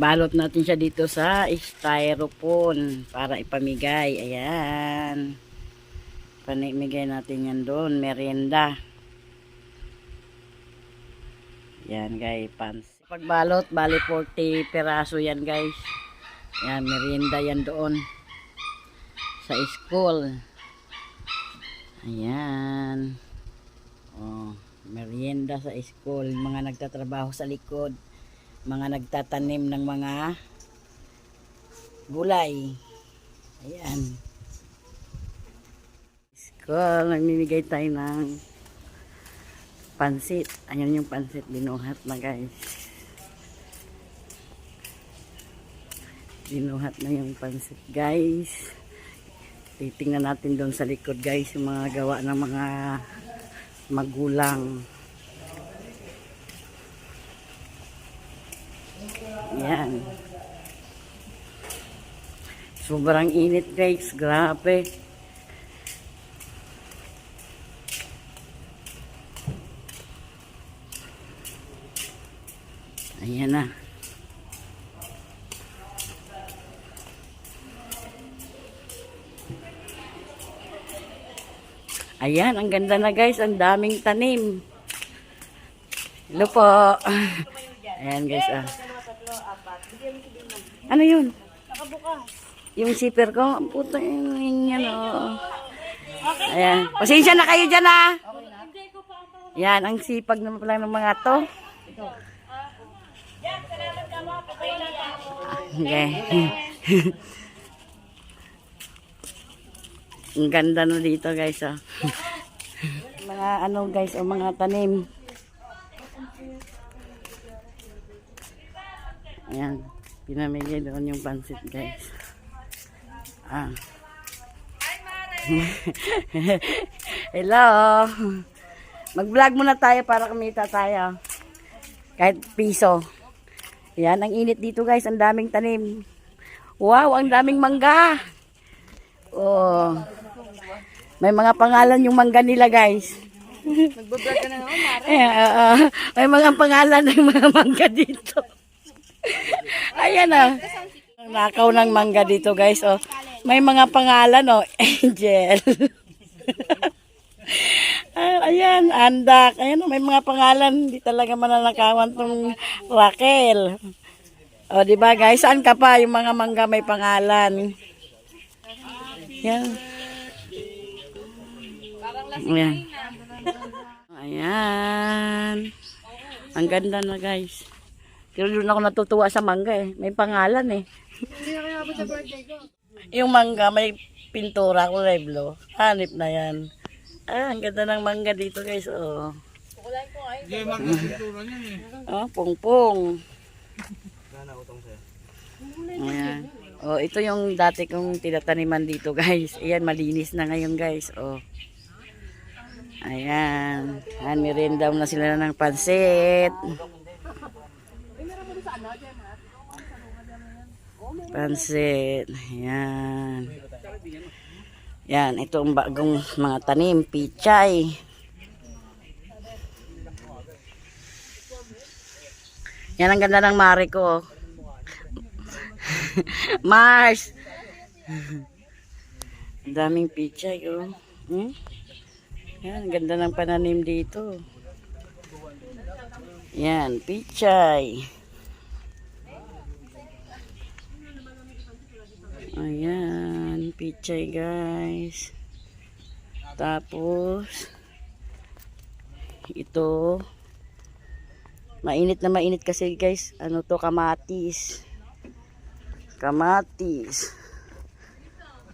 Balot natin siya dito sa styrofoam para ipamigay. Ayan. Panimigay natin yan doon. Merienda. Yan guys, pants. Pagbalot, bali 40 peraso yan guys. Yan, merienda yan doon. Sa school. Ayan. Oh, merienda sa school. Mga nagtatrabaho sa likod. Mga nagtatanim ng mga gulay. Ayan. School, namimigay tayo ng pansit. Ayan yung pansit binuhat na guys. Binuhat na yung pansit guys. Titingnan natin doon sa likod guys yung mga gawa ng mga magulang. Yan. Sobrang init guys. Grabe. Ayan na. Ayan, ang ganda na guys. Ang daming tanim. Hello po. Ayan guys. Ah. Ano yun? Yung zipper ko. Ang puto yung yan oh. Ayan. Pasensya na kayo dyan ah. Yan, ang sipag naman pala ng mga to. Okay. ang ganda na dito guys ah. mga ano guys, o mga tanim. Ayan, pinamigay doon yung pansit guys. Ah. Hello. Mag-vlog muna tayo para kumita tayo. Kahit piso. Yan, ang init dito guys. Ang daming tanim. Wow, ang daming mangga. Oh. May mga pangalan yung mangga nila guys. Nagbablog ka na naman, Mara. Eh, oo. may mga pangalan ng mga mangga dito. Ayan ah. Nakaw ng mangga dito guys. Oh. May mga pangalan oh. Angel. Ah, ayan, andak. Ayan, oh, may mga pangalan. Hindi talaga mananakawan tong Raquel. O, di ba guys? Saan ka pa? Yung mga mangga may pangalan. Yan. Ayan. Ayan. Ang ganda na guys. Pero doon ako natutuwa sa mangga eh. May pangalan eh. Hindi na kaya sa birthday ko. Yung mangga may pintura kulay blue. Hanip na yan. Ah, ang ganda ng mangga dito guys. Oh, Kulay ko ay. Hindi, magkasintura niya eh. oh pongpong. Ayan. Oh, ito yung dati kong tinataniman dito guys. Ayan, malinis na ngayon guys. Oh. Ayan. Ayan, merienda na sila ng pansit. Pansit. Ayan. Yan, ito ang bagong mga tanim, pichay. Yan ang ganda ng mare ko. oh. Mars! Daming pichay, oh. Hmm? Yan, ganda ng pananim dito. Yan, pichay. Ayan, pichay guys. Tapos, ito, mainit na mainit kasi guys. Ano to, kamatis. Kamatis.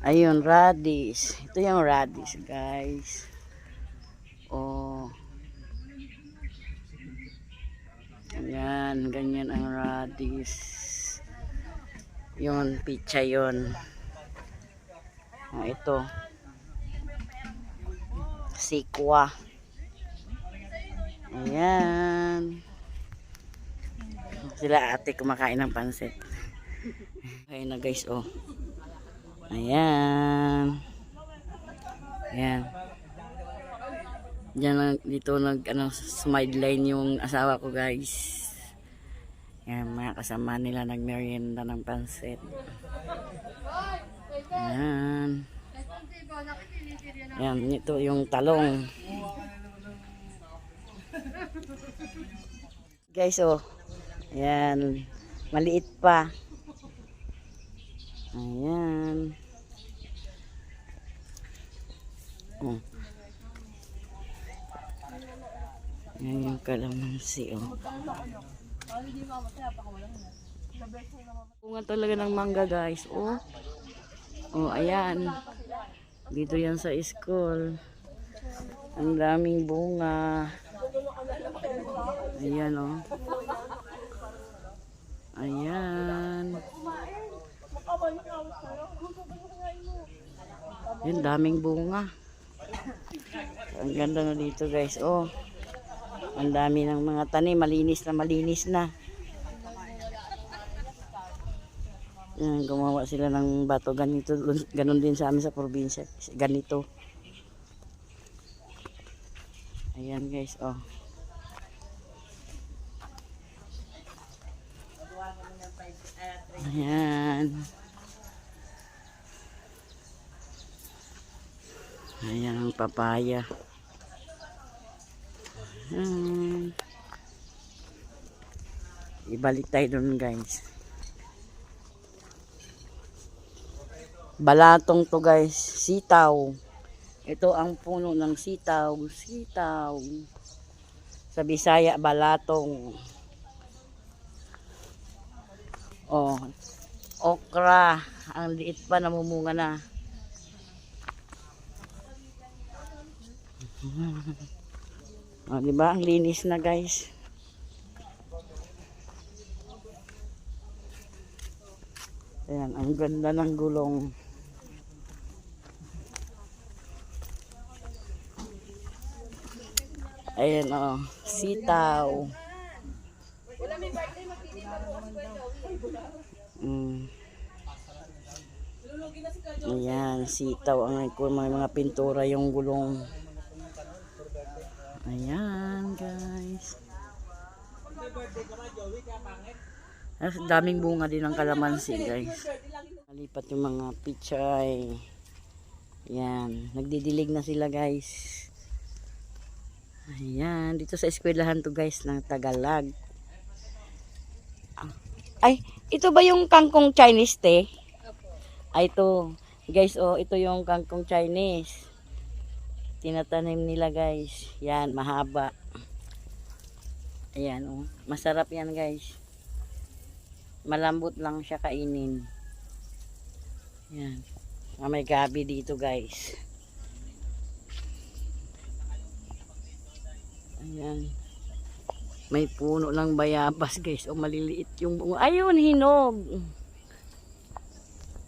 Ayun, radish. Ito yung radish guys. Oh. Ayan, ganyan ang radish. Yun, pizza yun. Ah, ito. Sikwa. Ayan. Sila ate kumakain ng pansit. Ayan na guys, oh. Ayan. Ayan. Diyan lang, dito nag, ano, smile line yung asawa ko guys. Yan, mga kasama nila nagmerienda ng pansit. Yan. Yan, ito yung talong. Guys, oh. Yan. Maliit pa. Ayan. Oh. Yan yung kalamansi, oh. Bunga talaga ng mangga, guys. Oh. Oh, ayan. Dito yan sa school. Ang daming bunga. Ayan, oh. Ayan. Yan, daming bunga. Ang ganda na dito, guys. Oh. Ang dami ng mga tanim, malinis na malinis na. Yan, gumawa sila ng bato ganito, ganun din sa amin sa probinsya, ganito. Ayan guys, oh. Ayan. Ayan ang papaya. Ayan. Ibalik tayo dun guys. Balatong to guys. Sitaw. Ito ang puno ng sitaw. Sitaw. Sa Bisaya, balatong. Oh. Okra. Ang liit pa namumunga na. oh, di ba? Linis na guys. Ayan, ang ganda ng gulong. Ayan o, sitaw. Mm. Ayan, sitaw ang mga pintura yung gulong. Ayan, guys. Ah, daming bunga din ng kalamansi, guys. Nalipat yung mga pichay. Yan. Nagdidilig na sila, guys. Ayan. Dito sa eskwelahan to, guys, ng Tagalag. Ah. Ay, ito ba yung kangkong Chinese, te? Ay, ito. Guys, oh, ito yung kangkong Chinese. Tinatanim nila, guys. Yan, mahaba. Ayan, oh. Masarap yan, guys. Malambot lang siya kainin. Yan. Ah, may gabi dito, guys. Ayan. May puno ng bayabas, guys. O, maliliit yung bunga. Ayun, hinog.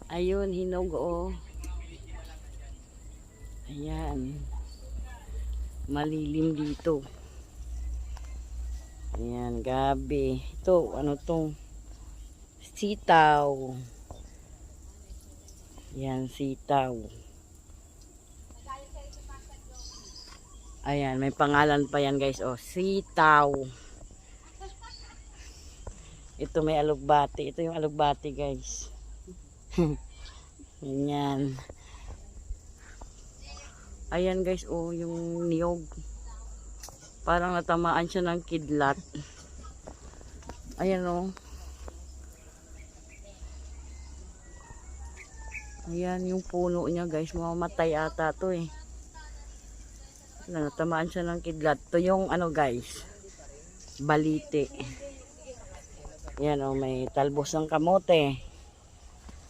Ayun, hinog, oh. Ayan. Malilim dito. Ayan, gabi. Ito, ano to? Sitaw. Ayan, sitaw. Ayan, may pangalan pa yan guys. Oh, sitaw. Ito may alugbati. Ito yung alugbati guys. Ayan. Ayan guys, oh, yung niyog. Parang natamaan siya ng kidlat. Ayan oh. Ayan yung puno niya guys. Mamamatay ata to eh. Natamaan siya ng kidlat. To yung ano guys. Balite. Ayan oh, may talbos ng kamote.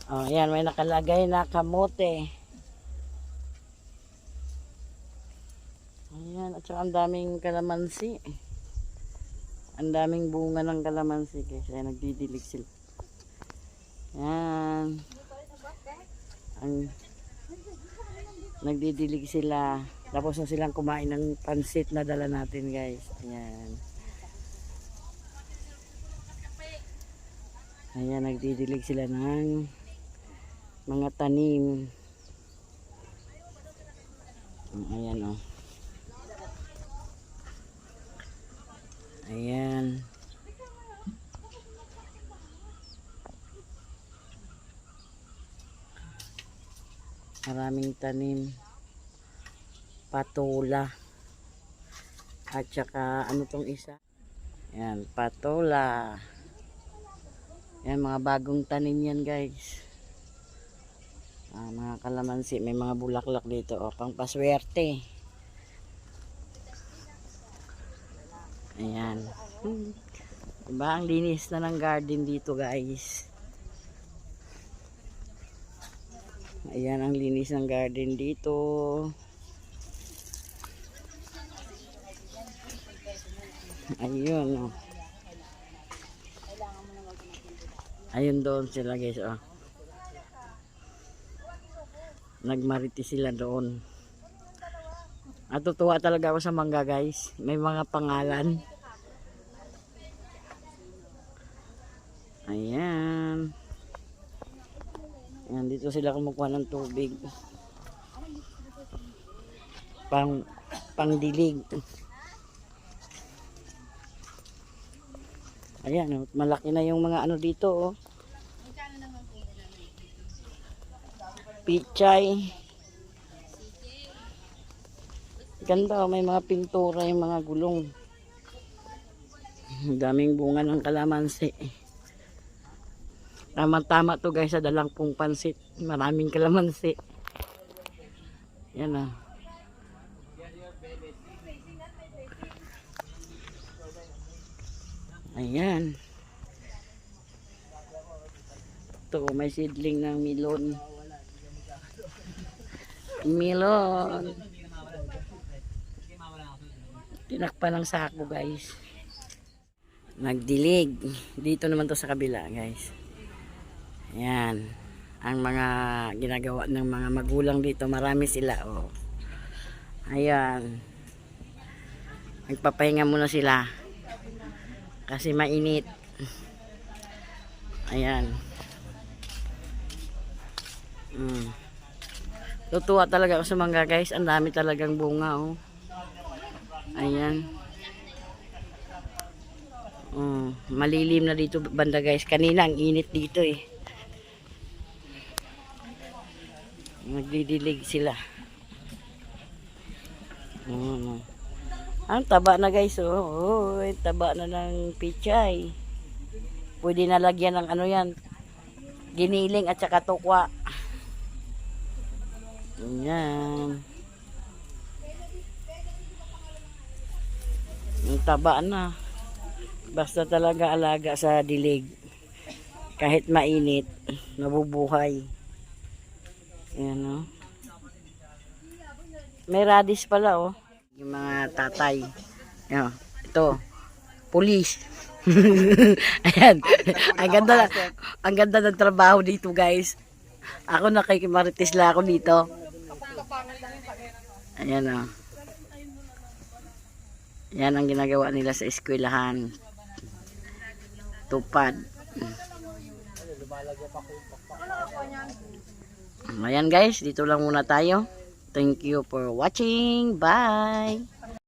Oh, ayan, may nakalagay na kamote. Ayan, at saka ang daming kalamansi. Ang daming bunga ng kalamansi guys. Nagdidilig sila. Ayan. Ang nagdidilig sila. Tapos na silang kumain ng pansit na dala natin guys. Ayan. Ayan, nagdidilig sila ng mga tanim. Ayan o. Oh. Ayan. Maraming tanim. Patula. At saka ano tong isa? Ayan, patola. Ayan, mga bagong tanim yan guys. Ah, mga kalamansi, may mga bulaklak dito. O, pang paswerte. Ayan. Hmm. Diba, ang linis na ng garden dito guys. Ayan, ang linis ng garden dito. Ayun, oh. Ayun doon sila guys, oh. Nagmariti sila doon. At tutuwa talaga ako sa mangga guys. May mga pangalan. Ayan. Ayan, dito sila kumukuha ng tubig. Pang, pangdilig. Ayan, oh, malaki na yung mga ano dito, oh. Pichay. Ganda, oh, may mga pintura, yung mga gulong. Daming bunga ng kalamansi. Tama-tama to guys sa dalangpong pansit. Maraming kalamansi. Yan ah. Ayan. Ito, may seedling ng milon. Milon. Tinakpan ng sako guys. Nagdilig. Dito naman to sa kabila guys. Ayan. Ang mga ginagawa ng mga magulang dito, marami sila. Oh. Ayan. Nagpapahinga muna sila. Kasi mainit. Ayan. Mm. Tutuwa talaga ako sa mangga guys. Ang dami talagang bunga oh. Ayan. Oh, malilim na dito banda guys. Kanina ang init dito eh. Magdidilig sila. Oh. Ang taba na guys, oh. oh taba na ng pichay. Pwede na lagyan ng ano yan. Giniling at saka tukwa. Yan. Ang taba na. Basta talaga alaga sa dilig. Kahit mainit, nabubuhay. Yan oh. May radish pala oh. Yung mga tatay. Yan, ito. Police. Ayan. ang ganda ang ganda ng trabaho dito, guys. Ako nakikimarites lang ako dito. Ayan oh. Yan ang ginagawa nila sa eskwelahan. Tupad. Ayan guys, dito lang muna tayo. Thank you for watching. Bye!